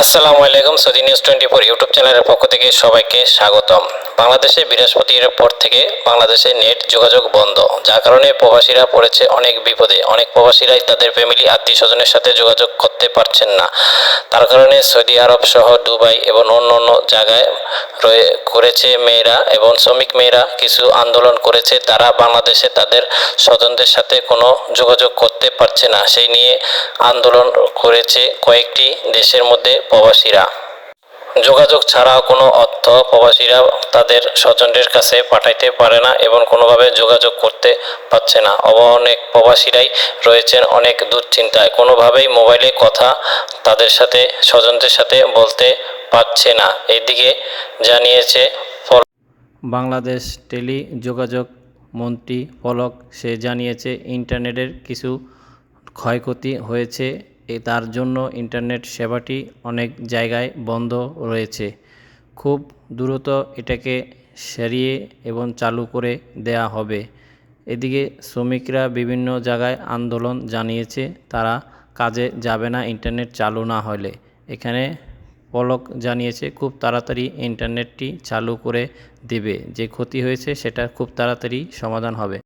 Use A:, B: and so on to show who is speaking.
A: আসসালামু আলাইকুম Saudi news twenty four YouTube চ্যানেলের পক্ষ থেকে সবাইকে স্বাগতম। বাংলাদেশে বৃহস্পতির পর থেকে বাংলাদেশে নেট যোগাযোগ বন্ধ, যার কারণে প্রবাসীরা পড়েছে অনেক বিপদে। অনেক প্রবাসীরাই তাদের ফ্যামিলি আত্মীয় স্বজনের সাথে যোগাযোগ করতে পারছেন না। তার কারণে সৌদি আরব সহ দুবাই এবং অন্য অন্য জায়গায় রয়ে করেছে মেয়েরা এবং শ্রমিক মেয়েরা কিছু আন্দোলন করেছে। তারা বাংলাদেশে তাদের স্বজনদের সাথে কোনো যোগাযোগ করতে পারছে না। সেই নিয়ে আন্দোলন করেছে কয়েকটি দেশের মধ্যে প্রবাসীরা। যোগাযোগ ছাড়া কোনো অর্থ প্রবাসীরা তাদের স্বজনদের কাছে পাঠাইতে পারে না এবং কোনোভাবে যোগাযোগ করতে পারছে না। অনেক প্রবাসীরাই রয়েছেন অনেক দুশ্চিন্তায়। কোনোভাবেই মোবাইলে কথা তাদের সাথে, স্বজনদের সাথে বলতে পারছে না। এদিকে জানিয়েছে বাংলাদেশ টেলি যোগাযোগ মন্ত্রী পলক, সে জানিয়েছে, ইন্টারনেটের কিছু ক্ষয়ক্ষতি হয়েছে তার জন্য ইন্টারনেট সেবাটি অনেক জায়গায় বন্ধ রয়েছে। খুব দ্রুত এটাকে সারিয়ে এবং চালু করে দেয়া হবে। এদিকে শ্রমিকরা বিভিন্ন জায়গায় আন্দোলন জানিয়েছে, তারা কাজে যাবে না ইন্টারনেট চালু না হলে। এখানে পলক জানিয়েছে, খুব তাড়াতাড়ি ইন্টারনেটটি চালু করে দেবে। যে ক্ষতি হয়েছে, সেটা খুব তাড়াতাড়ি সমাধান হবে।